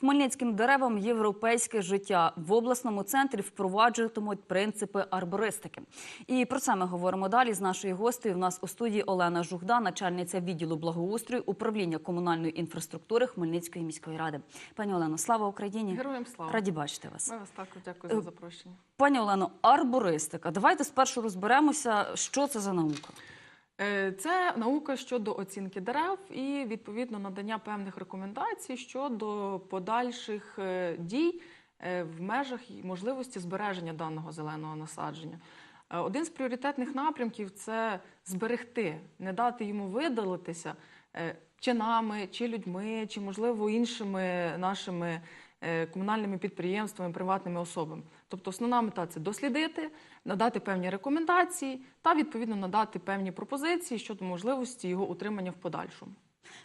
Хмельницьким деревам європейське життя в обласному центрі впроваджуватимуть принципи арбористики. І про це ми говоримо далі з нашою гостею. У нас у студії Олена Жугда, начальниця відділу благоустрою управління комунальної інфраструктури Хмельницької міської ради. Пані Олено, слава Україні! Героям слава. Раді бачити вас. Ми вас також дякую за запрошення. Пані Олено, арбористика. Давайте спершу розберемося, що це за наука. Е, Це наука щодо оцінки дерев і відповідно надання певних рекомендацій щодо подальших е, дій е, в межах можливості збереження даного зеленого насадження. Один з пріоритетних напрямків це зберегти, не дати йому видалитися чи нами, чи людьми, чи можливо іншими нашими комунальними підприємствами, приватними особами. Тобто, основна мета це дослідити, надати певні рекомендації та відповідно надати певні пропозиції щодо можливості його утримання в подальшому.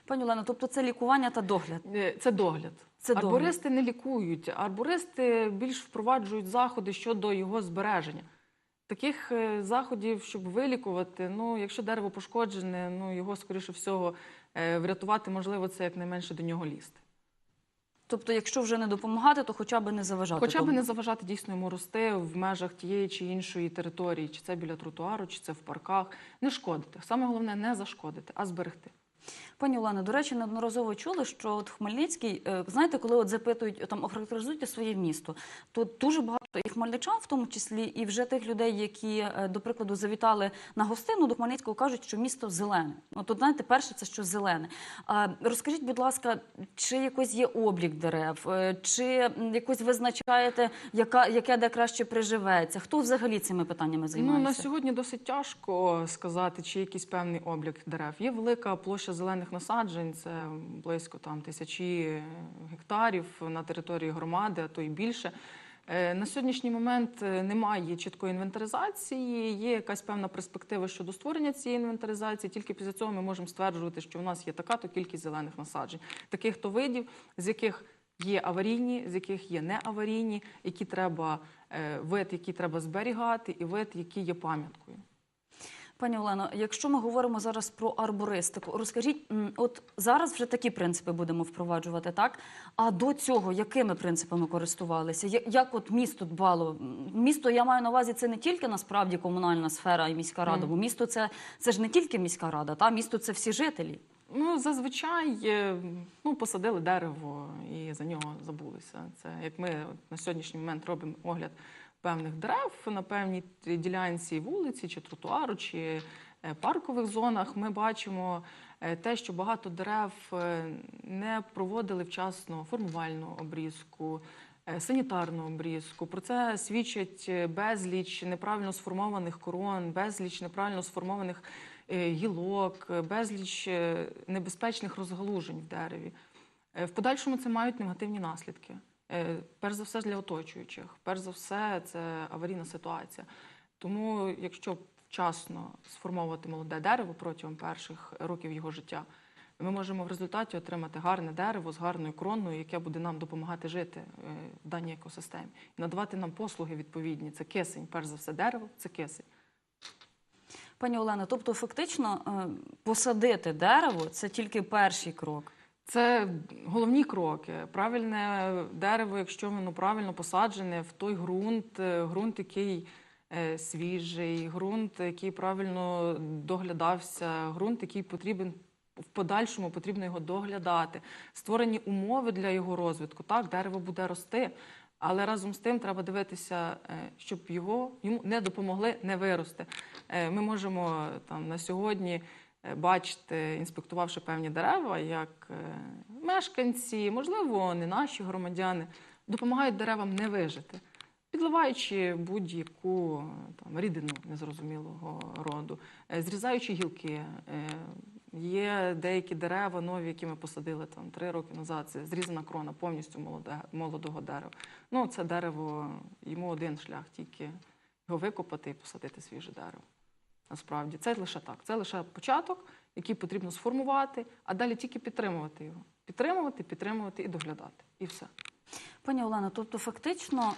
Пані Олено, тобто це лікування та догляд. Е, Це догляд. Це догляд. арбористи не лікують, арбористи більш впроваджують заходи щодо його збереження. Таких е, заходів, щоб вилікувати, ну якщо дерево пошкоджене, ну його скоріше всього е, врятувати можливо це якнайменше до нього лізти. Тобто, якщо вже не допомагати, то хоча б не заважати. Хоча б тому. не заважати дійсно йому рости в межах тієї чи іншої території, чи це біля тротуару, чи це в парках. Не шкодити. Саме головне не зашкодити, а зберегти. Пані Олена, до речі, неодноразово чули, що от Хмельницький, е, знаєте, коли от запитують там охарактеризуйте своє місто, то дуже багато і хмельничан, в тому числі, і вже тих людей, які, е, до прикладу, завітали на гостину до Хмельницького, кажуть, що місто зелене. Ну то знаєте, перше це що зелене. Розкажіть, будь ласка, чи якось є облік дерев, е, чи якось визначаєте, яка яке де краще приживеться? Хто взагалі цими питаннями Ну займається? на сьогодні досить тяжко сказати, чи якийсь певний облік дерев. Є велика площа зелених насаджень, це близько там тисячі гектарів на території громади, а то й більше. Е, На сьогоднішній момент е, немає чіткої інвентаризації, є якась певна перспектива щодо створення цієї інвентаризації. Тільки після цього ми можемо стверджувати, що в нас є така то кількість зелених насаджень, таких то видів, з яких є аварійні, з яких є неаварійні, які треба е, вид, який треба зберігати, і вид, який є пам'яткою. Пані Олено, якщо ми говоримо зараз про арбористику, розкажіть, от зараз вже такі принципи будемо впроваджувати, так? А до цього якими принципами користувалися? Як от місто дбало? Місто, я маю на увазі, це не тільки насправді комунальна сфера і міська рада, бо місто це, це ж не тільки міська рада, та місто це всі жителі. Ну, зазвичай е, ну, посадили дерево і за нього забулися. Це як ми на сьогоднішній момент робимо огляд певних дерев на певній ділянці вулиці, чи тротуару, чи е, паркових зонах. Ми бачимо е, те, що багато дерев е, не проводили вчасно формувальну обрізку. Санітарну обрізку про це свідчать безліч неправильно сформованих корон, безліч неправильно сформованих гілок, безліч небезпечних розгалужень в дереві. В подальшому це мають негативні наслідки. Е, Перш за все для оточуючих, перш за все, це аварійна ситуація. Тому, якщо вчасно сформовувати молоде дерево протягом перших років його життя, ми можемо в результаті отримати гарне дерево з гарною кроною, яке буде нам допомагати жити е, в даній екосистемі і надавати нам послуги відповідні. Це кисень, перш за все, дерево це кисень. Пані Олено, тобто фактично е, посадити дерево це тільки перший крок. Це головні кроки. Правильне дерево, якщо воно правильно посаджене в той ґрунт, е, ґрунт, який е, свіжий, ґрунт, який правильно доглядався, ґрунт, який потрібен в подальшому, потрібно його доглядати. Створені умови для його розвитку. Так, дерево буде рости, але разом з тим треба дивитися, е, щоб його йому не допомогли не вирости. Ми можемо там на сьогодні бачити, інспектувавши певні дерева, як е, мешканці, можливо, не наші громадяни, допомагають деревам не вижити, підливаючи будь-яку е, там рідину незрозумілого роду, е, зрізаючи гілки. Е, Є деякі дерева нові, які ми посадили там три роки назад. Це зрізана крона повністю молоде, молодого дерева. Ну, це дерево, йому один шлях, тільки його викопати і посадити свіже дерево. Насправді це лише так. Це лише початок, який потрібно сформувати, а далі тільки підтримувати його. Підтримувати, підтримувати і доглядати. І все. Пані Олено, тобто фактично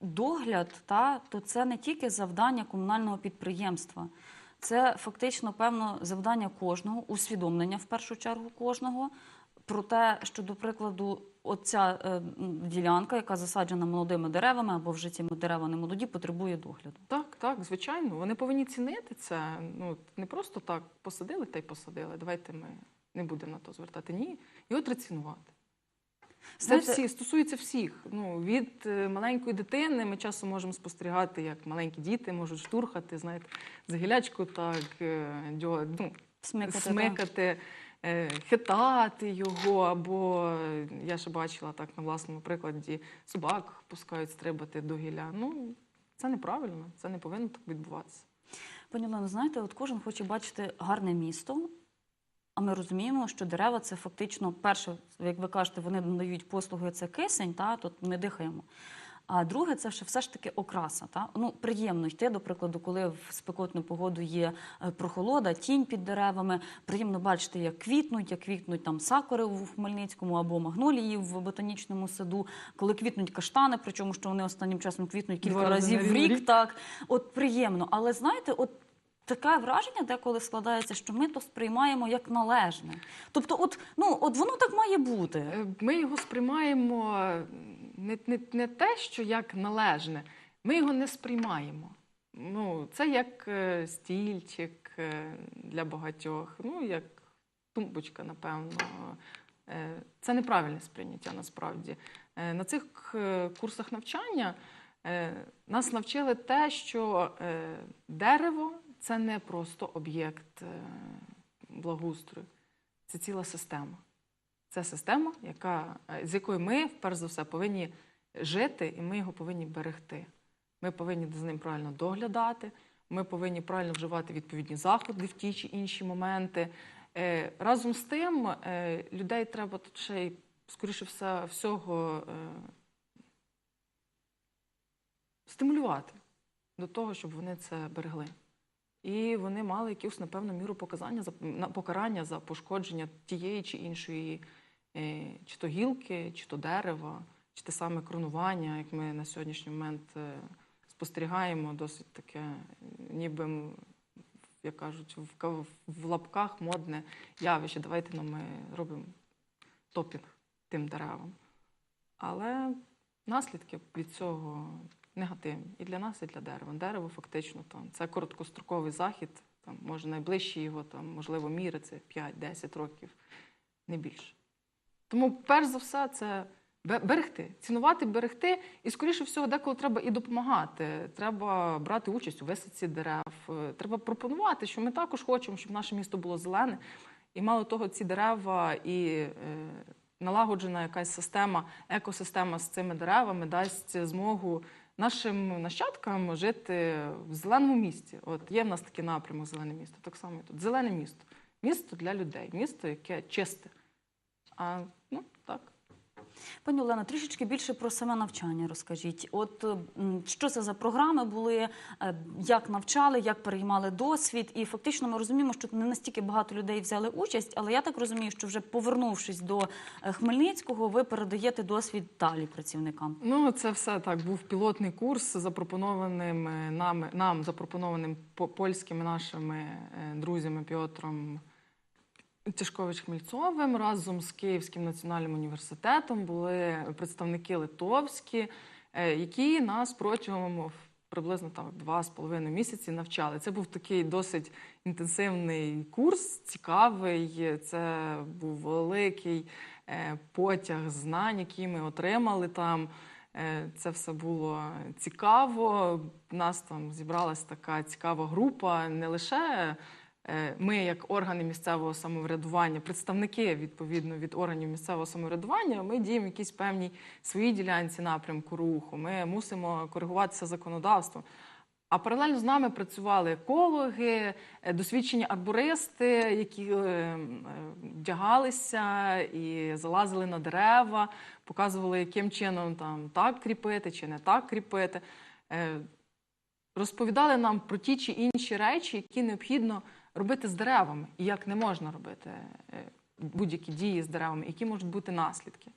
догляд, та, то це не тільки завдання комунального підприємства. Це фактично певно завдання кожного, усвідомлення в першу чергу кожного про те, що, до прикладу, оця е, ділянка, яка засаджена молодими деревами або вже ці дерева не молоді, потребує догляду. Так, так, звичайно. Вони повинні цінити це. Ну не просто так посадили та й посадили. Давайте ми не будемо на то звертати. Ні, його треба цінувати. Це всі стосується всіх. Ну від е, маленької дитини ми часом можемо спостерігати, як маленькі діти можуть штурхати, знаєте, за гілячку так е, дьо- ну, Смикати, смикати, е, хитати його. Або е, я ще бачила так на власному прикладі, собак пускають стрибати до гілля. Ну це неправильно, це не повинно так відбуватися. Пані Олено, знаєте, от кожен хоче бачити гарне місто. А ми розуміємо, що дерева це фактично перше, як ви кажете, вони надають послуги, це кисень, та тут ми дихаємо. А друге, це все ж таки окраса. Та? Ну, приємно йти, до прикладу, коли в спекотну погоду є е, прохолода, тінь під деревами. Приємно бачити, як квітнуть, як квітнуть там сакури в Хмельницькому або магнолії в ботанічному саду, коли квітнуть каштани, причому що вони останнім часом квітнуть кілька Два разів в рік. рік. Так, от приємно. Але знаєте, от таке враження деколи складається, що ми то сприймаємо як належне. Тобто, от, ну, от воно так має бути. Е, Ми його сприймаємо не, не, не те, що як належне, ми його не сприймаємо. Ну, це як е, стільчик е, для багатьох, ну, як тумбочка, напевно. Е, Це неправильне сприйняття насправді. На цих курсах навчання нас навчили те, що дерево це не просто об'єкт благоустрою, це ціла система. Це система, яка, е, з якою ми, перш за все, повинні жити, і ми його повинні берегти. Ми повинні за ним правильно доглядати, ми повинні правильно вживати відповідні заходи в ті чи інші моменти. Е, Разом з тим, е, людей треба тут ще й, скоріше все, всього стимулювати до того, щоб вони це берегли. І вони мали якусь, напевно, міру показання за покарання за пошкодження тієї чи іншої, чи то гілки, чи то дерева, чи те саме кронування, як ми на сьогоднішній момент е, спостерігаємо, досить таке, е, ніби, як кажуть, в, лапках модне явище. Давайте ну, ми робимо топінг тим деревам. Але наслідки від цього негативні і для нас, і для дерева. Дерево фактично там це короткостроковий захід, там може найближчий його, там, можливо, міри це 5-10 років, не більше. Тому, перш за все, це берегти, цінувати, берегти, і, скоріше всього, деколи треба і допомагати. Треба брати участь у висадці дерев. е, Треба пропонувати, що ми також хочемо, щоб наше місто було зелене. І мало того, ці дерева і е, налагоджена якась система, екосистема з цими деревами дасть змогу нашим нащадкам жити в зеленому місті. От є в нас такий напрямок зелене місто. Так само і тут. Зелене місто. Місто для людей, місто, яке чисте. А. Пані Олена, трішечки більше про саме навчання розкажіть. От що це за програми були, е, як навчали, як переймали досвід, і фактично ми розуміємо, що не настільки багато людей взяли участь, але я так розумію, що вже повернувшись до е, Хмельницького, ви передаєте досвід далі працівникам. Ну, це все так. Був пілотний курс, запропонованим е, нами, нам запропонованим по- польськими нашими друзями Піотром Тяжкович Хмельцовим разом з Київським національним університетом були представники литовські, е, які нас протягом приблизно так два з половиною місяці навчали. Це був такий досить інтенсивний курс, цікавий. Це був великий е, потяг знань, які ми отримали там. Е, Це все було цікаво. У нас там зібралась така цікава група, не лише ми, як органи місцевого самоврядування, представники відповідно від органів місцевого самоврядування, ми діємо в якійсь певній своїй ділянці напрямку руху. Ми мусимо коригуватися законодавством. А паралельно з нами працювали екологи, е, досвідчені арбористи, які е, е, вдягалися і залазили на дерева, показували, яким чином там так кріпити чи не так кріпити. Е, Розповідали нам про ті чи інші речі, які необхідно робити з деревами, і як не можна робити е, будь-які дії з деревами, які можуть бути наслідки.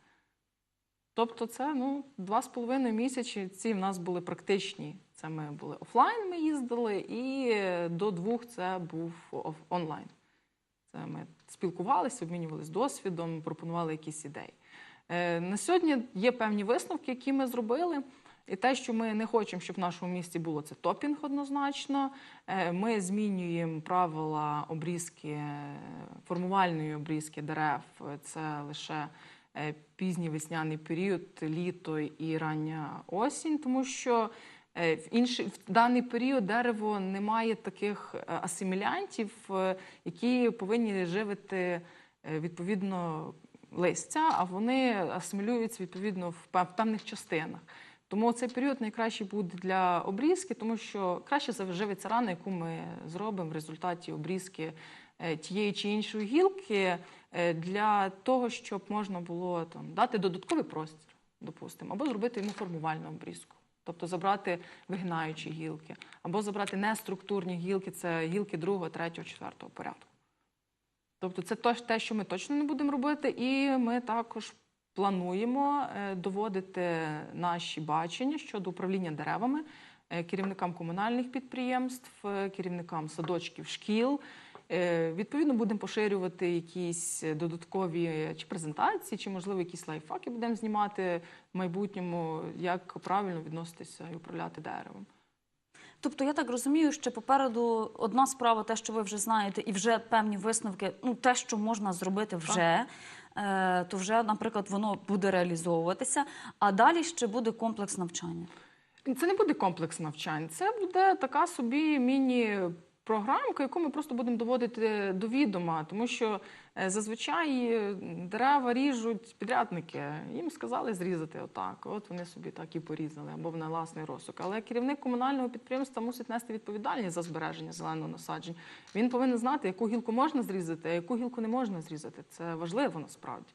Тобто, це ну, два з половиною місяці. Ці в нас були практичні. Це ми були офлайн, ми їздили, і е, до двох це був онлайн. Це ми спілкувалися, обмінювалися досвідом, пропонували якісь ідеї. Е, На сьогодні є певні висновки, які ми зробили. І те, що ми не хочемо, щоб в нашому місті було це топінг однозначно. Е, Ми змінюємо правила обрізки, е, формувальної обрізки дерев. Це лише е, пізній весняний період, літо і рання осінь, тому що в інший в даний період дерево не має таких асимілянтів, які повинні живити відповідно листя, а вони асимілюються відповідно в певних частинах. Тому цей період найкращий буде для обрізки, тому що краще заживиться рана, яку ми зробимо в результаті обрізки е, тієї чи іншої гілки е, для того, щоб можна було там дати додатковий простір, допустимо, або зробити йому формувальну обрізку. Тобто забрати вигинаючі гілки, або забрати неструктурні гілки, це гілки другого, третього, четвертого порядку. Тобто це те, що ми точно не будемо робити, і ми також плануємо е, доводити наші бачення щодо управління деревами е, керівникам комунальних підприємств, е, керівникам садочків, шкіл. Відповідно, будемо поширювати якісь додаткові чи презентації, чи можливо якісь лайфхаки будемо знімати в майбутньому, як правильно відноситися і управляти деревом. Тобто я так розумію, що попереду одна справа, те, що ви вже знаєте, і вже певні висновки, ну те, що можна зробити вже, е, то вже, наприклад, воно буде реалізовуватися. А далі ще буде комплекс навчання. Це не буде комплекс навчань, це буде така собі міні-програмка, яку ми просто будемо доводити до відома, тому що е, зазвичай е, дерева ріжуть підрядники. Їм сказали зрізати отак. От вони собі так і порізали або на власний розсук. Але керівник комунального підприємства мусить нести відповідальність за збереження зеленого насадження. Він повинен знати, яку гілку можна зрізати, а яку гілку не можна зрізати. Це важливо насправді.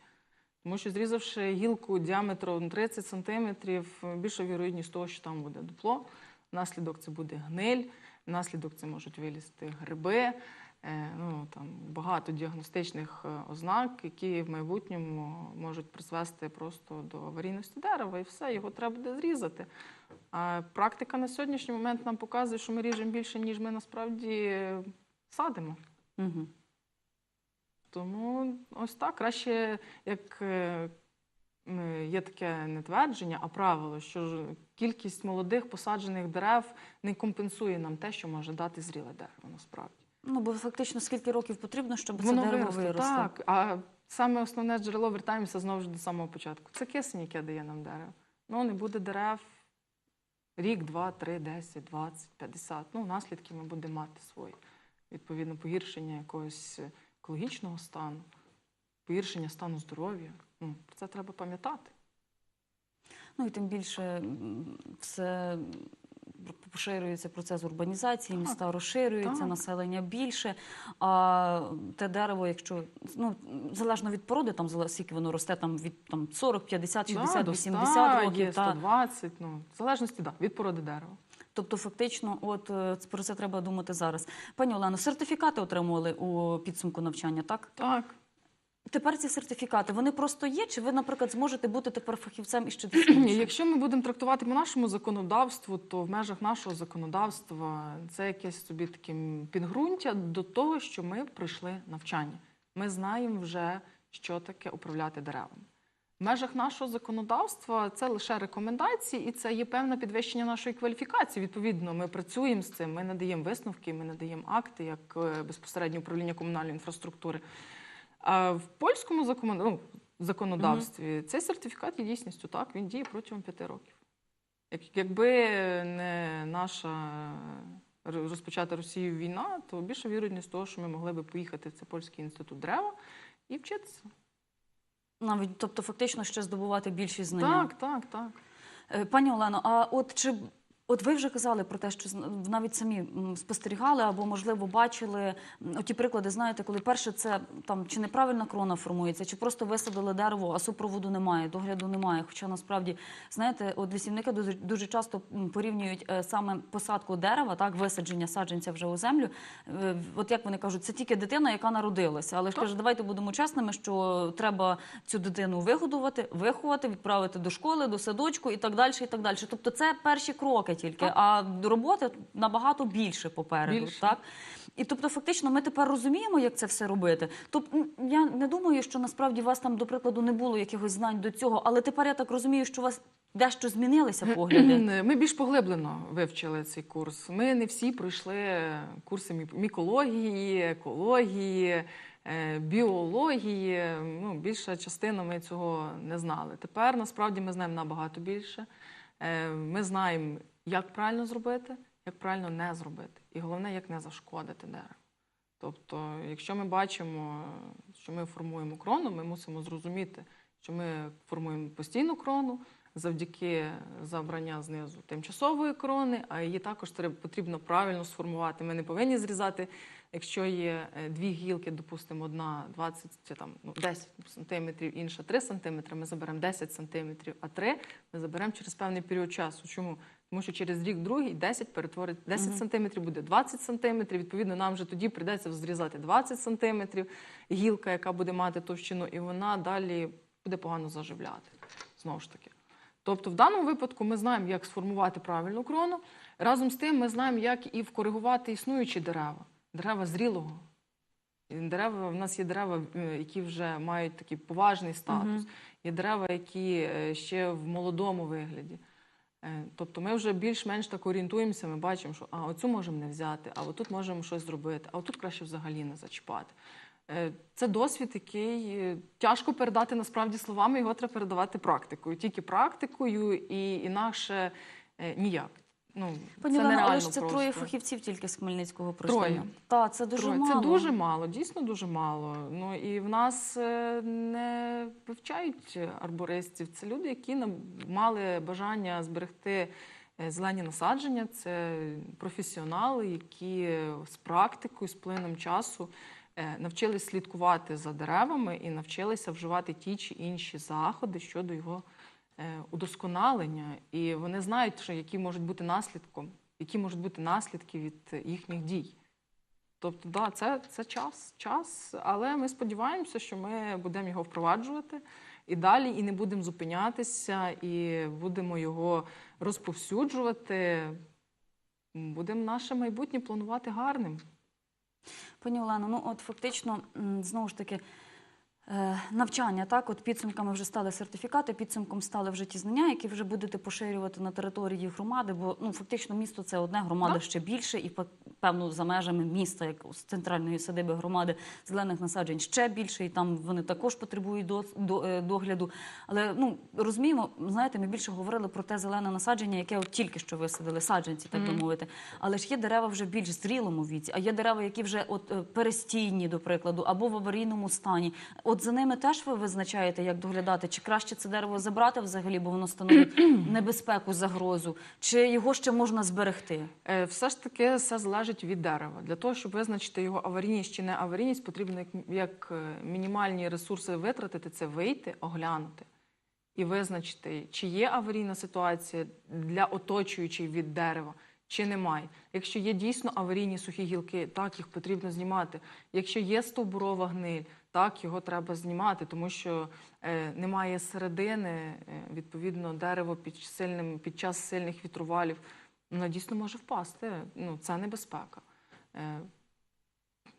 Тому що зрізавши гілку діаметром 30 сантиметрів, більша вірогідність того, що там буде дупло. Наслідок це буде гниль, наслідок це можуть вилізти гриби. е, Ну, там, багато діагностичних е, ознак, які в майбутньому можуть призвести просто до аварійності дерева, і все, його треба буде зрізати. А практика на сьогоднішній момент нам показує, що ми ріжемо більше, ніж ми насправді садимо. Угу. Тому ось так краще, як е, є таке не твердження, а правило, що кількість молодих посаджених дерев не компенсує нам те, що може дати зріле дерево насправді. Ну, бо фактично скільки років потрібно, щоб це Воно дерево виросте, виросло. Так, а саме основне джерело вертаємося знову ж до самого початку. Це кисень, яке дає нам дерево. Ну, не буде дерев рік, два, три, десять, двадцять, п'ятдесят. Ну, наслідки ми будемо мати свої. Відповідно, погіршення якогось екологічного стану, погіршення стану здоров'я. Ну, про це треба пам'ятати. Ну і тим більше все поширюється процес урбанізації, Так, міста розширюються, так. населення більше. А те дерево, якщо ну залежно від породи, там скільки воно росте, там від там 40, 50, 60, Да, до 80 100, років. є Та. ну, в залежності да, від породи дерева. Тобто, фактично, от е, про це треба думати зараз. Пані Олено, сертифікати отримували у підсумку навчання, так? Так. Тепер ці сертифікати вони просто є, чи ви, наприклад, зможете бути тепер фахівцем і ще Ні. Якщо ми будемо трактувати по нашому законодавству, то в межах нашого законодавства це якесь собі таке підґрунтя до того, що ми пройшли навчання. Ми знаємо вже, що таке управляти деревами. В межах нашого законодавства це лише рекомендації, і це є певне підвищення нашої кваліфікації. Відповідно, ми працюємо з цим, ми надаємо висновки, ми надаємо акти як е, безпосередньо управління комунальної інфраструктури. А в польському закон... ну, законодавстві цей сертифікат є дійсністю. Так, він діє протягом п'яти років. Як, якби не наша е, розпочата Росією війна, то більше вірогідність того, що ми могли би поїхати в цей польський інститут дерева і вчитися. Навіть тобто, фактично ще здобувати більші знання. Так, так, так. Е, Пані Олено, а от чи от ви вже казали про те, що навіть самі спостерігали або можливо бачили оті приклади, знаєте, коли перше це там чи неправильна крона формується, чи просто висадили дерево, а супроводу немає, догляду немає. Хоча насправді знаєте, от лісівники дуже, дуже часто порівнюють е, саме посадку дерева, так висадження саджанця вже у землю. Е, От як вони кажуть, це тільки дитина, яка народилася. Але ж каже, давайте будемо чесними, що треба цю дитину вигодувати, виховати, відправити до школи, до садочку і так далі. І так далі. Тобто це перші кроки тільки, Так. а роботи набагато більше попереду. Більше. Так І тобто, фактично, ми тепер розуміємо, як це все робити. Тобто, я не думаю, що насправді у вас там, до прикладу, не було якихось знань до цього, але тепер я так розумію, що у вас дещо змінилися погляди. Ми більш поглиблено вивчили цей курс. Ми не всі пройшли курси мікології, екології, е, біології. Ну, більша частина ми цього не знали. Тепер насправді ми знаємо набагато більше. Е, Ми знаємо, як правильно зробити, як правильно не зробити. І головне, як не зашкодити дереву. Тобто, якщо ми бачимо, що ми формуємо крону, ми мусимо зрозуміти, що ми формуємо постійну крону завдяки забрання знизу тимчасової крони, а її також потрібно правильно сформувати. Ми не повинні зрізати, якщо є е, дві гілки, допустимо, одна 20 чи там ну, 10 сантиметрів, інша 3 сантиметри, ми заберемо 10 сантиметрів, а 3 ми заберемо через певний період часу. Чому? Тому що через рік другий 10 перетворить 10 Мгм. сантиметрів буде 20 сантиметрів. Відповідно, нам вже тоді прийдеться зрізати 20 сантиметрів гілка, яка буде мати товщину, і вона далі буде погано заживляти. Знову ж таки. Тобто, в даному випадку ми знаємо, як сформувати правильну крону. Разом з тим, ми знаємо, як і вкоригувати існуючі дерева, дерева зрілого. Дерева, в нас є дерева, е, які вже мають такий поважний статус. Є дерева, які е, ще в молодому вигляді. Е, Тобто ми вже більш-менш так орієнтуємося, ми бачимо, що а, оцю можемо не взяти, а отут можемо щось зробити, а отут краще взагалі не зачіпати. Е, Це досвід, який е, тяжко передати насправді словами, його треба передавати практикою. Тільки практикою і інакше ніяк. Ну, Пані це Олено, але ж це просто. троє фахівців тільки з Хмельницького пройшли. Троє. Так, це дуже Троє. мало. Це дуже мало, дійсно дуже мало. Ну і в нас не вивчають арбористів. Це люди, які мали бажання зберегти е, зелені насадження. Це професіонали, які з практикою, з плином часу е, навчились слідкувати за деревами і навчилися вживати ті чи інші заходи щодо його е, удосконалення. І вони знають, що які можуть бути наслідком, які можуть бути наслідки від їхніх дій. Тобто, да, це, це час, час, але ми сподіваємося, що ми будемо його впроваджувати і далі, і не будемо зупинятися, і будемо його розповсюджувати. Будемо наше майбутнє планувати гарним. Пані Олено, ну от фактично, знову ж таки, е, навчання, так, от підсумками вже стали сертифікати, підсумком стали вже ті знання, які вже будете поширювати на території громади, бо ну фактично місто це одне, громада Так. ще більше, і певно за межами міста, як з центральної садиби громади, зелених насаджень ще більше, і там вони також потребують до, до, е, догляду. Але ну розуміємо, знаєте, ми більше говорили про те зелене насадження, яке от тільки що висадили саджанці, так би мовити. Але ж є дерева вже більш зрілому віці, а є дерева, які вже от е, перестійні, до прикладу, або в аварійному стані. От за ними теж ви визначаєте, як доглядати, чи краще це дерево забрати взагалі, бо воно становить небезпеку, загрозу, чи його ще можна зберегти. Е, Все ж таки все залежить від дерева. Для того, щоб визначити його аварійність чи не аварійність, потрібно як, як е, мінімальні ресурси витратити, це вийти, оглянути і визначити, чи є аварійна ситуація для оточуючої від дерева, чи немає. Якщо є дійсно аварійні сухі гілки, так їх потрібно знімати. Якщо є стовбурова гниль, так його треба знімати, тому що е, немає середини, е, відповідно, дерево під сильним під час сильних вітрувалів вона дійсно може впасти. Ну, це небезпека. Е,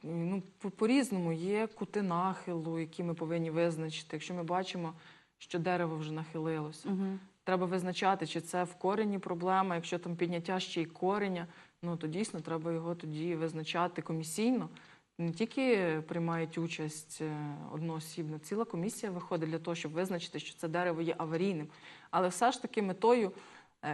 ну, по- по-різному є кути нахилу, які ми повинні визначити. Якщо ми бачимо, що дерево вже нахилилося, Угу. треба визначати, чи це в корені проблема. Якщо там підняття ще й кореня, ну то дійсно треба його тоді визначати комісійно. Не тільки приймають участь е, одноосібно, ціла комісія виходить для того, щоб визначити, що це дерево є аварійним. Але все ж таки метою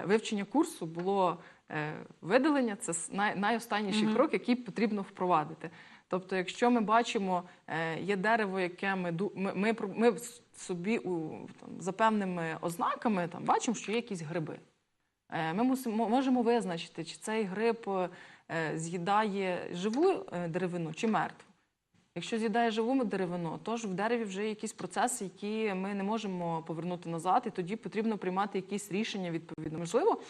вивчення курсу було е, видалення. Це най, найостанніший Мгм. крок, який потрібно впровадити. Тобто, якщо ми бачимо, е, є дерево, яке ми ми, ми, ми собі у там, за певними ознаками там бачимо, що є якісь гриби. Е, Ми мусимо можемо визначити, чи цей гриб е, з'їдає живу е, деревину чи мертву. Якщо з'їдає живу деревину, то ж в дереві вже якісь процеси, які ми не можемо повернути назад, і тоді потрібно приймати якісь рішення відповідно. Можливо,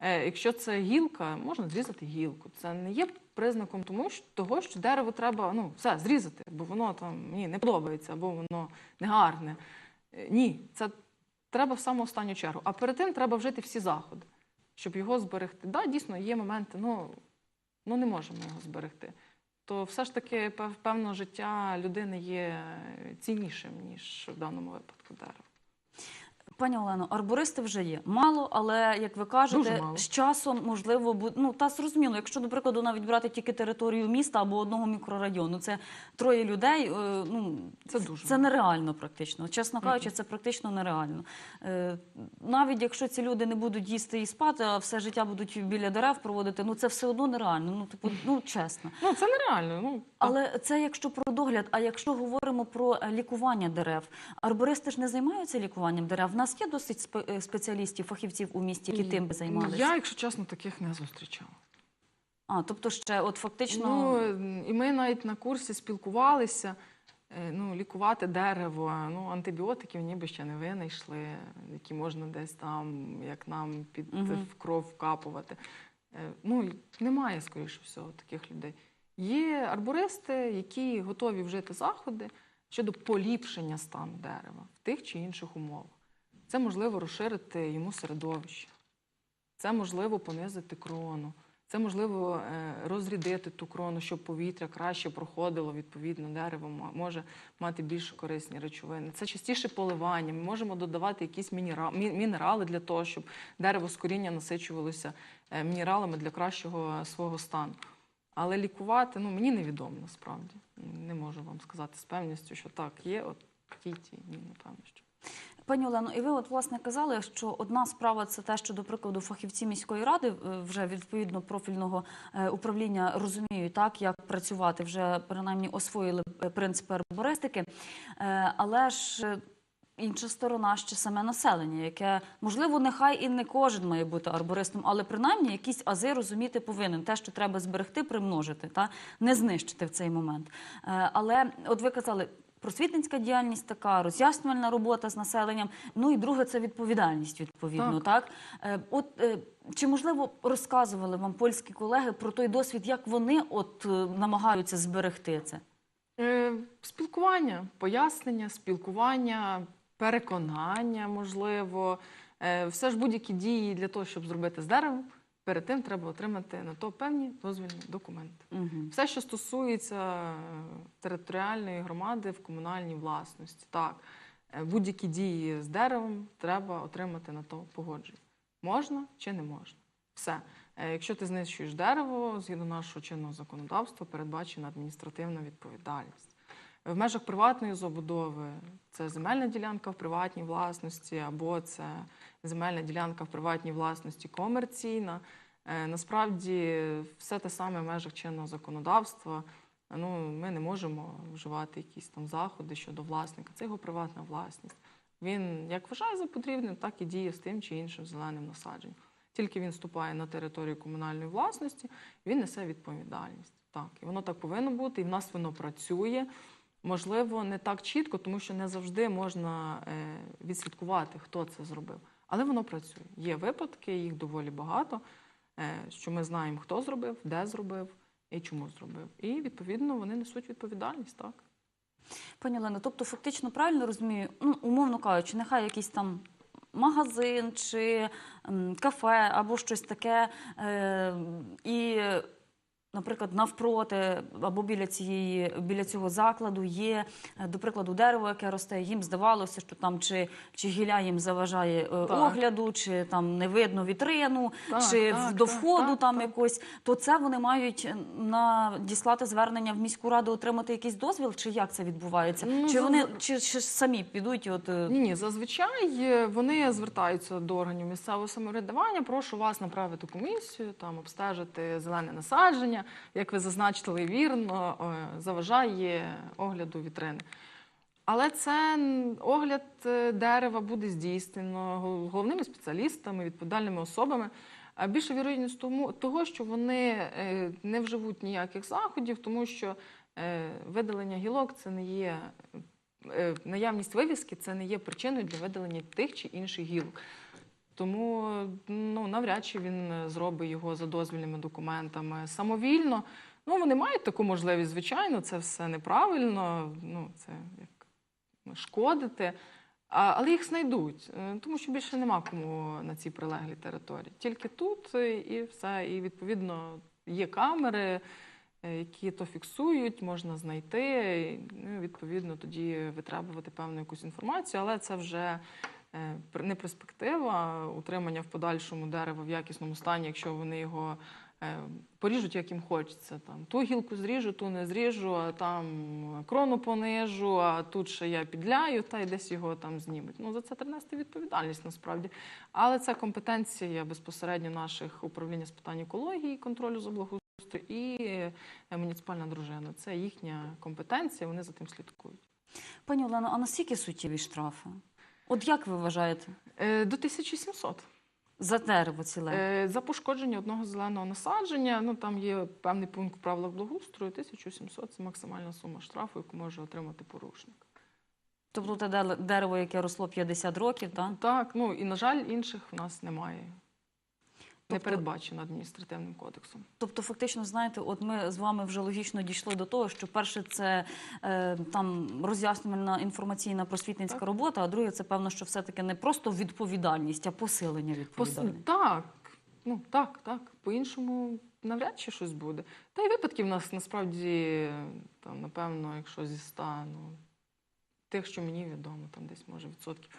е, якщо це гілка, можна зрізати гілку. Це не є признаком тому, що, того, що дерево треба ну, все зрізати, бо воно там мені не подобається, або воно негарне. Е, Ні, це треба в саму останню чергу. А перед тим треба вжити всі заходи, щоб його зберегти. Так, да, дійсно, є моменти, ну, ну не можемо його зберегти. То все ж таки пев- певно життя людини є ціннішим ніж в даному випадку дерево. Пані Олено, арбористи вже є мало, але як ви кажете, з часом можливо буде. Ну та зрозуміло, якщо до прикладу навіть брати тільки територію міста або одного мікрорайону, це троє людей. е, Ну Це дуже це нереально, практично. Чесно кажучи, це практично нереально. Е, Навіть якщо ці люди не будуть їсти і спати, а все життя будуть біля дерев проводити, ну це все одно нереально. Ну типу, ну чесно. Ну це нереально. Ну Але це якщо про догляд. А якщо говоримо про лікування дерев, арбористи ж не займаються лікуванням дерев. Нас є досить е, спеціалістів, фахівців у місті, які тим би займалися. Я, якщо чесно, таких не зустрічала. А тобто, ще от фактично Ну, і ми навіть на курсі спілкувалися. е, Ну, лікувати дерево, ну, антибіотиків ніби ще не винайшли, які можна десь там, як нам під Мгм. в кров вкапувати. Е, Ну, немає, скоріше всього, таких людей. Є арбористи, які готові вжити заходи щодо поліпшення стану дерева в тих чи інших умовах. Це можливо розширити йому середовище, це можливо понизити крону. Це можливо е, розрядити ту крону, щоб повітря краще проходило. Відповідно, дерево може мати більш корисні речовини. Це частіше поливання. Ми можемо додавати якісь мінерали для того, щоб дерево з коріння насичувалося е, мінералами для кращого свого стану. Але лікувати ну мені невідомо насправді. Не можу вам сказати з певністю, що так є. От ті ті ні, напевно, що. Пані Олено, і ви от власне казали, що одна справа це те, що до прикладу фахівці міської ради е, вже відповідно профільного е, управління розуміють так, як працювати, вже принаймні освоїли е, принципи арбористики. Але ж інша сторона ще саме населення, яке можливо нехай і не кожен має бути арбористом, але принаймні якісь ази розуміти повинен. Те, що треба зберегти, примножити, та не знищити в цей момент. Але от ви казали. Просвітницька діяльність така, роз'яснювальна робота з населенням. Ну і друге це відповідальність, відповідно. Так, Е, от е, чи можливо розказували вам польські колеги про той досвід, як вони от е, намагаються зберегти це? Е, Спілкування, пояснення, спілкування, переконання, можливо. Все ж будь-які дії для того, щоб зробити з деревом, перед тим треба отримати на то певні дозвільні документи. Угу. Все, що стосується е, територіальної громади в комунальній власності, так, е, будь-які дії з деревом треба отримати на то погодження. Можна чи не можна? Все. Е, Якщо ти знищуєш дерево, згідно нашого чинного законодавства, передбачена адміністративна відповідальність. В межах приватної забудови це земельна ділянка в приватній власності, або це земельна ділянка в приватній власності комерційна. Е, Насправді все те саме в межах чинного законодавства. Ну, ми не можемо вживати якісь там заходи щодо власника. Це його приватна власність. Він як вважає за потрібним, так і діє з тим чи іншим зеленим насадженням. Тільки він вступає на територію комунальної власності, він несе відповідальність. Так, і воно так повинно бути, і в нас воно працює. Можливо, не так чітко, тому що не завжди можна е, відслідкувати, хто це зробив. Але воно працює. Є випадки, їх доволі багато, е, що ми знаємо, хто зробив, де зробив і чому зробив. І відповідно вони несуть відповідальність, так. Пані Олено, тобто фактично правильно розумію, ну умовно кажучи, нехай якийсь там магазин чи кафе або щось таке, е, і, наприклад, навпроти або біля цієї біля цього закладу є, е, до прикладу, дерево, яке росте. Їм здавалося, що там чи, чи гілля їм заважає е, огляду, чи там не видно вітрину, Так, чи так, до входу так, там так. якось, то це вони мають надіслати звернення в міську раду, отримати якийсь дозвіл, чи як це відбувається? Ну, чи вони чи, чи самі підуть? От е, Ні, ні, зазвичай е, вони звертаються до органів місцевого самоврядування. Прошу вас направити комісію, там обстежити зелене насадження. Як ви зазначили вірно, е, заважає огляду вітрини. Але це огляд е, дерева буде здійснено головними спеціалістами, відповідальними особами. Більше вірогідність тому того, що вони е, не вживуть ніяких заходів, тому що видалення гілок це не є наявність вивіски, це не є причиною для видалення тих чи інших гілок. Тому ну, навряд чи він е, зробить його за дозвільними документами самовільно. Ну, вони мають таку можливість, звичайно, це все неправильно, ну, це як шкодити. А, але їх знайдуть, е, тому що більше нема кому на цій прилеглій території. Тільки тут е, і все. І відповідно є камери, які то фіксують, можна знайти. і, Ну, відповідно, тоді витребувати певну якусь інформацію, але це вже не перспектива утримання в подальшому дерева в якісному стані, якщо вони його е, поріжуть, як їм хочеться. Там ту гілку зріжу, ту не зріжу, а там крону понижу, а тут ще я підляю, та й десь його там знімуть. Ну за це треба нести відповідальність насправді. Але це компетенція безпосередньо наших управління з питань екології, контролю за благоустрою і е, муніципальна дружина. Це їхня компетенція, вони за тим слідкують. Пані Олено, а наскільки суттєві штрафи? От як ви вважаєте? Е, До 1700. За дерево ціле? Е, За пошкодження одного зеленого насадження, ну там є певний пункт в правилах благоустрою, 1700 – це максимальна сума штрафу, яку може отримати порушник. Тобто те дерево, яке росло 50 років, так? Так, ну і на жаль, інших в нас немає. Не Тобто- передбачено адміністративним кодексом. Тобто, фактично, знаєте, от ми з вами вже логічно дійшли до того, що перше це е, там роз'яснювальна інформаційна просвітницька Так. робота, а друге це певно, що все-таки не просто відповідальність, а посилення Пос... Так, ну так, так. По-іншому навряд чи щось буде. Та й випадків в нас насправді там, напевно, якщо зі ста, ну, тих, що мені відомо, там десь може відсотків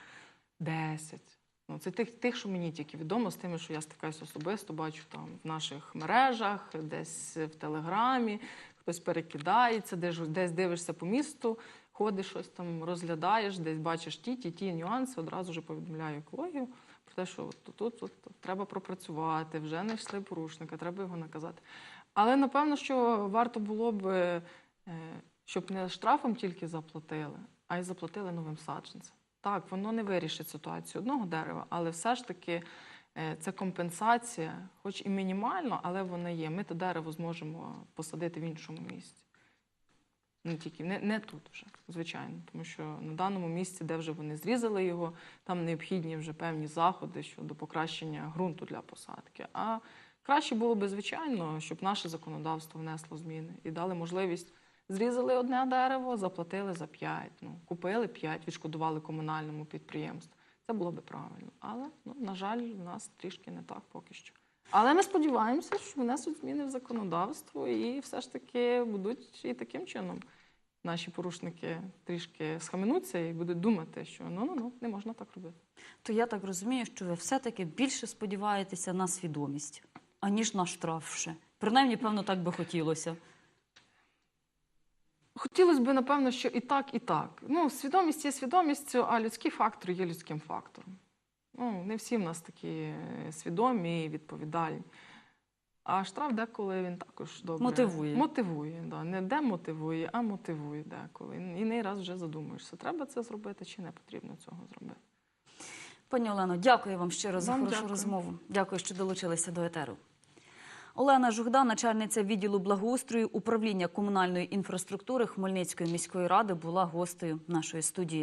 10. Ну, це тих, тих, що мені тільки відомо, з тими, що я стикаюся особисто, бачу там в наших мережах, десь в телеграмі, хтось перекидається, десь, десь дивишся по місту, ходиш щось там, розглядаєш, десь бачиш ті, ті, ті нюанси, одразу вже повідомляю екологію про те, що тут, тут, тут треба пропрацювати, вже знайшли порушника, треба його наказати. Але напевно, що варто було б, е, щоб не штрафом тільки заплатили, а й заплатили новим саджанцям. Так, воно не вирішить ситуацію одного дерева, але все ж таки е, це компенсація, хоч і мінімально, але вона є. Ми то дерево зможемо посадити в іншому місці. Не тільки не, не тут вже, звичайно, тому що на даному місці, де вже вони зрізали його, там необхідні вже певні заходи щодо покращення ґрунту для посадки. А краще було би, звичайно, щоб наше законодавство внесло зміни і дали можливість зрізали одне дерево, заплатили за п'ять. Ну, купили п'ять, відшкодували комунальному підприємству. Це було би правильно. Але, ну, на жаль, у нас трішки не так поки що. Але ми сподіваємося, що внесуть зміни в законодавство і все ж таки будуть і таким чином наші порушники трішки схаменуться і будуть думати, що ну ну ну не можна так робити. То я так розумію, що ви все-таки більше сподіваєтеся на свідомість, аніж на штраф ще. Принаймні, певно, так би хотілося. Хотілося б, напевно, що і так, і так. Ну, свідомість є свідомістю, а людський фактор є людським фактором. Ну, не всі в нас такі е, свідомі і відповідальні. А штраф деколи він також добре Мотивує. Мотивує, да. не демотивує, а мотивує деколи. І не раз вже задумуєшся, треба це зробити чи не потрібно цього зробити. Пані Олено, дякую вам щиро за Вам хорошу дякую. розмову. Дякую, що долучилися до етеру. Олена Жугда, начальниця відділу благоустрою управління комунальної інфраструктури Хмельницької міської ради, була гостею нашої студії.